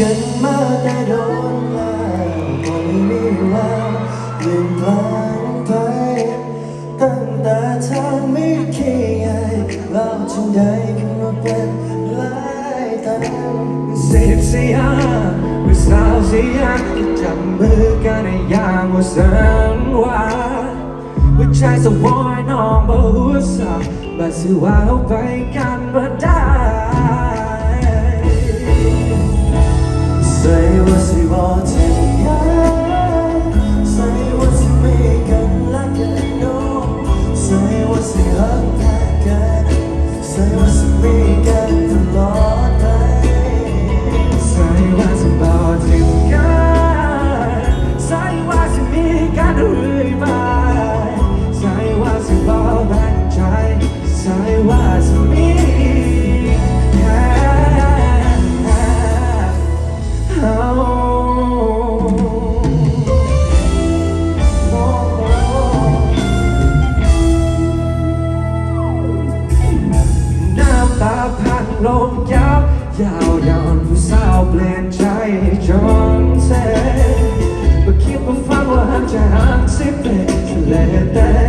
กันมาแต่โดนแล้วก็ไม่มีแววเปลี่ยนแปลงไป ตั้งแต่เธอไม่คิดไงเราจึงได้ขึ้นมาเป็นหลายตันเสียเสียเมื่อสาวเสียจับมือกันในยามว่าสันว่าว่าใจสวายน้องบ่หัวสับบัดสิว่าเอาไปกันบ่ได้ ส่ว่าจะมีแค่เอาน้ำตาพังลงยับยาวยาวผู้สาวเปลี่ยนใจจนเซ่บ่คิดว่าฟังว่าหันจะหันสิเปทะเลแต่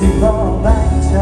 ที่มองแรงใจ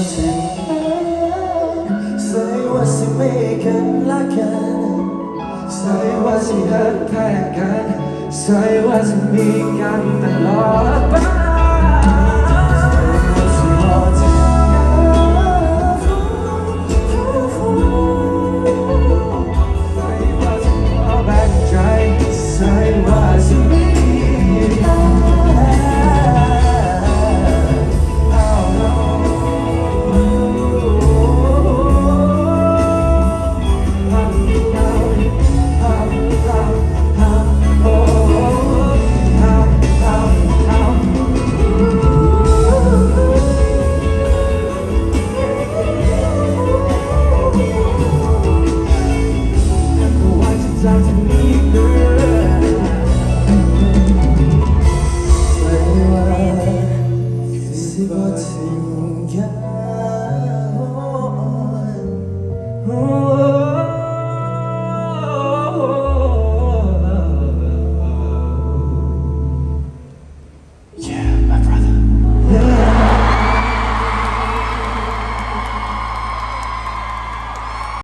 what's it all together Say what's it make and like it ใส่ว่าจะหักแพ